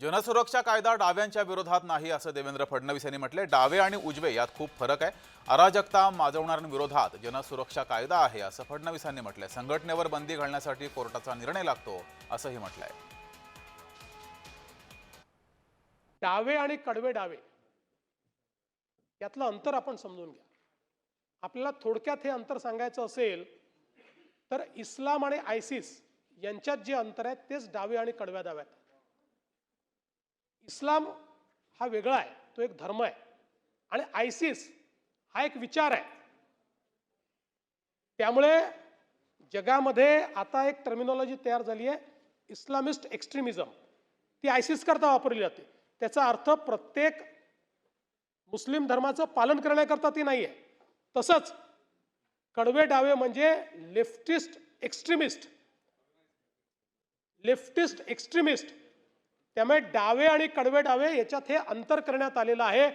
जनसुरक्षा कायदा डाव्यांच्या विरोधात नाही असं देवेंद्र फडणवीस यांनी म्हटले डावे आणि उजवे यात खूप फरक आहे. अराजकता माजवणाऱ्यांविरोधात जनसुरक्षा कायदा आहे असं फडणवीसांनी म्हटलंय. संघटनेवर बंदी घालण्यासाठी कोर्टाचा निर्णय लागतो असंही म्हटलंय. डावे आणि कडवे डावे. यातलं अंतर आपण समजून घ्या. आपल्याला थोडक्यात हे अंतर सांगायचं असेल तर इस्लाम आणि आयसिस यांच्यात जे अंतर आहे तेच डावे आणि कडव्या डाव्यात इस्लाम हा वेगळा आहे तो एक धर्म आहे. आणि आयसिस हा एक विचार आहे. त्यामुळे जगामध्ये आता एक टर्मिनॉलॉजी तयार झाली आहे इस्लामिस्ट एक्स्ट्रीमिझम ती आयसिस करता वापरली जाते. त्याचा अर्थ प्रत्येक मुस्लिम धर्माचं पालन करण्याकरता ती नाही आहे तसंच कडवे डावे म्हणजे लेफ्टिस्ट एक्स्ट्रीमिस्ट लेफ्टिस्ट एक्स्ट्रीमिस्ट त्यामुळे डावे आणि कडवे डावे याच्यात हे अंतर करण्यात आलेलं आहे.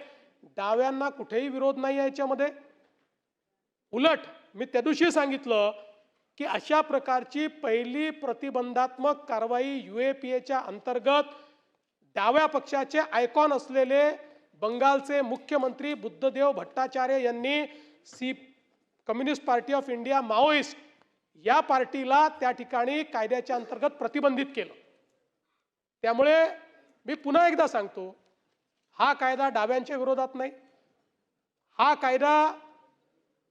डाव्यांना कुठेही विरोध नाही आहे याच्यामध्ये. उलट मी त्या दिवशी सांगितलं की अशा प्रकारची पहिली प्रतिबंधात्मक कारवाई यू ए पी एच्या अंतर्गत डाव्या पक्षाचे आयकॉन असलेले बंगालचे मुख्यमंत्री बुद्धदेव भट्टाचार्य यांनी C communist party of India Maoist या पार्टीला त्या ठिकाणी कायद्याच्या अंतर्गत प्रतिबंधित केलं. त्यामुळे मी पुन्हा एकदा सांगतो हा कायदा डाव्यांच्या विरोधात नाही. हा कायदा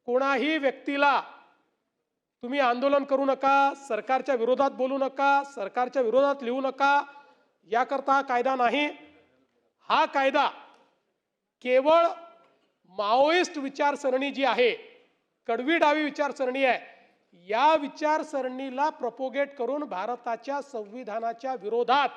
कोणाही व्यक्तीला तुम्ही आंदोलन करू नका सरकारच्या विरोधात बोलू नका सरकारच्या विरोधात लिहू नका याकरता हा कायदा नाही. हा कायदा केवळ माओइस्ट विचारसरणी जी आहे कडवी डावी विचारसरणी आहे या विचारसरणीला प्रपोगेट करून भारताच्या संविधानाच्या विरोधात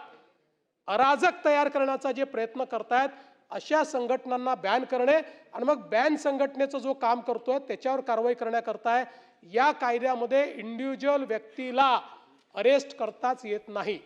अराजक तयार करण्याचा जे प्रयत्न करतायत अशा संघटनांना बॅन करणे आणि मग बॅन संघटनेचं जो काम करतोय त्याच्यावर कारवाई करण्याकरताय या कायद्यामध्ये इंडिव्हिज्युअल व्यक्तीला अरेस्ट करताच येत नाही.